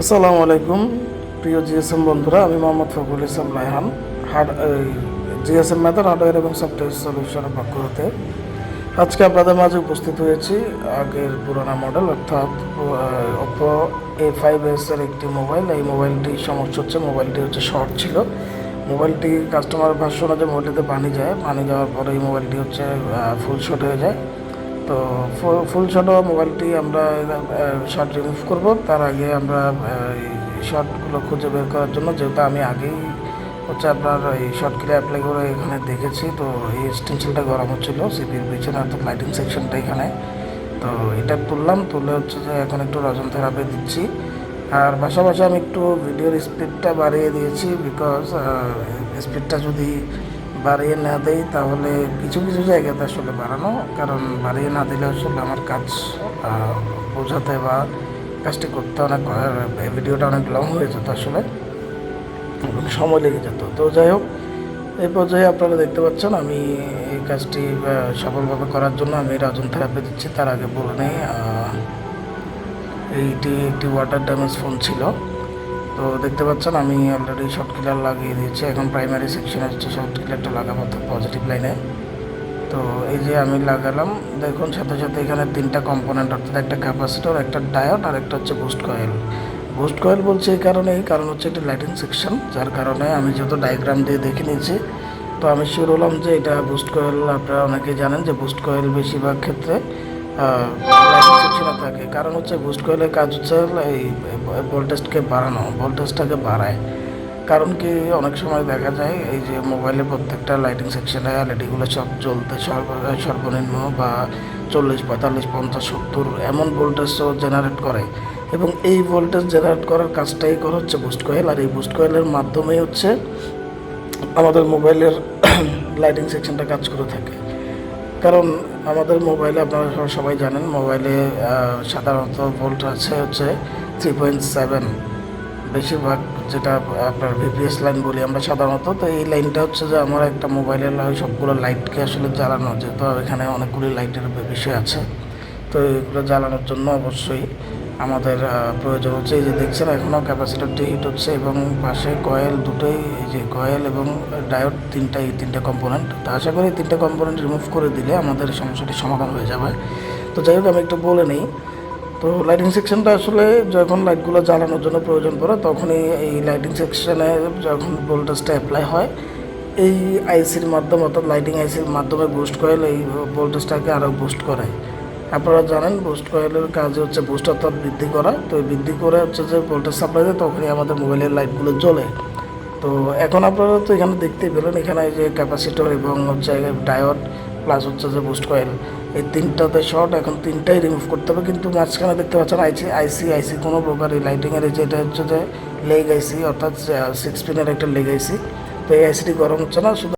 আসসালামু আলাইকুম, প্রিয় জিএসএম বন্ধুরা, আমি Mohammad Fakhrul Islam Raihan, hard GSM method hardware এবং সফটওয়্যার সলিউশনের পক্ষ হতে। আজকে আপনাদের মাঝে উপস্থিত হয়েছি আগের পুরানা মডেল অর্থাৎ ওপো এ ফাইভ এস এর একটি মোবাইল এই মোবাইলটি সমস্যা হচ্ছে মোবাইলটি হচ্ছে শর্ট ছিল। মোবাইলটি কাস্টমার ভাষ্য অনুযায়ী মোবাইলটিতে পানি যায়। পানি যাওয়ার পরে এই মোবাইলটি হচ্ছে ফুল শর্ট হয়ে যায়। তো ফুল শট মোবাইলটি আমরা শর্ট রিমুভ করব। তার আগে আমরা শর্টগুলো খুঁজে বের করার জন্য, যেহেতু আমি আগেই হচ্ছে আপনার এই শর্ট কিলে অ্যাপ্লাই করে এখানে দেখেছি, তো এই স্টেনশনটা গরম হচ্ছিল সিপির পিছনে অর্থাৎ লাইটিং সেকশনটা এখানে। তো এটা তুললাম, তুলে হচ্ছে যে এখন একটু রজন থেরাপি দিচ্ছি। আর পাশাপাশি আমি একটু ভিডিওর স্পিডটা বাড়িয়ে দিয়েছি বিকজ স্পিডটা যদি বাড়িয়ে না দেই, তাহলে কিছু কিছু জায়গাতে আসলে বাড়ানো। কারণ বাড়িয়ে না দিলে আসলে আমার কাজ বোঝাতে বা কাজটি করতে অনেক ভিডিওটা অনেক লং হয়ে যেত আসলে। সময় লেগে যেত। তো যাই হোক, এই পর্যায়ে আপনারা দেখতে পাচ্ছেন, আমি এই কাজটি সফলভাবে করার জন্য আমি রাজন থেরাপি দিচ্ছি। তার আগে বলে নেই এইটি একটি ওয়াটার ড্যামেজ ফোন ছিল। তো দেখতে পাচ্ছেন, আমি অলরেডি শর্ট কিলার লাগিয়ে দিয়েছি। এখন প্রাইমারি সেকশনে হচ্ছে শর্ট কিলারটা লাগাবো তো পজিটিভ লাইনে তো এই যে আমি লাগালাম, দেখুন, সাথে সাথে এখানে তিনটা কম্পোনেন্ট অর্থাৎ একটা ক্যাপাসিটর একটা ডায়োড আর একটা হচ্ছে বুস্ট কয়েল বুস্ট কয়েল বলছে এই কারণেই, কারণ হচ্ছে এটা লাইটিং সেকশন যার কারণে আমি যেহেতু ডায়াগ্রাম দিয়ে দেখে নিয়েছি, তো আমি শিওর হলাম যে এটা বুস্ট কয়েল আপনারা অনেকেই জানেন যে বুস্ট কয়েল বেশিরভাগ ক্ষেত্রে লাইটিং সেকশনে থাকে। কারণ হচ্ছে বুস্ট কয়েলের কাজ হচ্ছে, এই ভোল্টেজকে বাড়ানো ভোল্টেজটাকে বাড়ায়। কারণ কি, অনেক সময় দেখা যায়, এই যে মোবাইলে প্রত্যেকটা লাইটিং সেকশনে এলইডিগুলো সব জ্বলতে সর্বনিম্ন বা চল্লিশ, পঁয়তাল্লিশ, পঞ্চাশ, সত্তর এমন ভোল্টেজ জেনারেট করে। এবং এই ভোল্টেজ জেনারেট করার কাজটাই করে হচ্ছে বুস্ট কয়েল আর এই বুস্ট কয়েলের মাধ্যমেই হচ্ছে আমাদের মোবাইলের লাইটিং সেকশনটা কাজ করে থাকে। কারণ আমাদের মোবাইলে আপনারা সবাই জানেন, মোবাইলে সাধারণত ভোল্ট আছে হচ্ছে থ্রি পয়েন্ট সেভেন বেশিরভাগ যেটা আপনার ভিপিএস লাইন বলি আমরা সাধারণত, তো এই লাইনটা হচ্ছে যে আমার একটা মোবাইলের সবগুলো লাইটকে আসলে জ্বালানো, যেহেতু এখানে অনেকগুলি লাইটের বিষয় আছে। তো এগুলো জ্বালানোর জন্য অবশ্যই আমাদের প্রয়োজন হচ্ছে। এই যে দেখছেন এখনও ক্যাপাসিটারটি হিট হচ্ছে এবং পাশে কয়েল দুটোই, এই যে কয়েল এবং ডায়োড তিনটা এই তিনটে কম্পোনেন্ট তো আশা করি তিনটে কম্পোনেন্ট রিমুভ করে দিলে আমাদের সমস্যাটি সমাধান হয়ে যাবে। তো যাই হোক, আমি একটু বলে নিই। তো লাইটিং সেকশনটা আসলে যখন লাইটগুলো জ্বালানোর জন্য প্রয়োজন পড়ে, তখনই এই লাইটিং সেকশনে যখন ভোল্টেজটা অ্যাপ্লাই হয়, এই আইসির মাধ্যমে অর্থাৎ লাইটিং আইসির মাধ্যমে বুস্ট কয়েল এই ভোল্টেজটাকে আরও বুস্ট করে আপনারা জানেন বুস্ট কয়েলের কাজ হচ্ছে বুস্টার অর্থাৎ বৃদ্ধি করা। তো বৃদ্ধি করে হচ্ছে যে ভোল্টেজ সাপ্লাই দেয় তখনই আমাদের মোবাইলের লাইটগুলো জ্বলে। তো এখন আপনারা তো এখানে দেখতেই পেলেন, এখানে যে ক্যাপাসিটর এবং হচ্ছে ডায়োড প্লাস হচ্ছে যে বুস্ট কয়েল এই তিনটাতে শর্ট এখন তিনটাই রিমুভ করতে হবে। কিন্তু মাঝখানে দেখতে পাচ্ছেন আইসি আইসি আইসি কোনো প্রকার এই লাইটিংয়ের যেটা হচ্ছে যে লেগ আইসি অর্থাৎ সিক্স পিনের একটা লেগ আইসি তো এই আইসিটি গরম হচ্ছে না, শুধু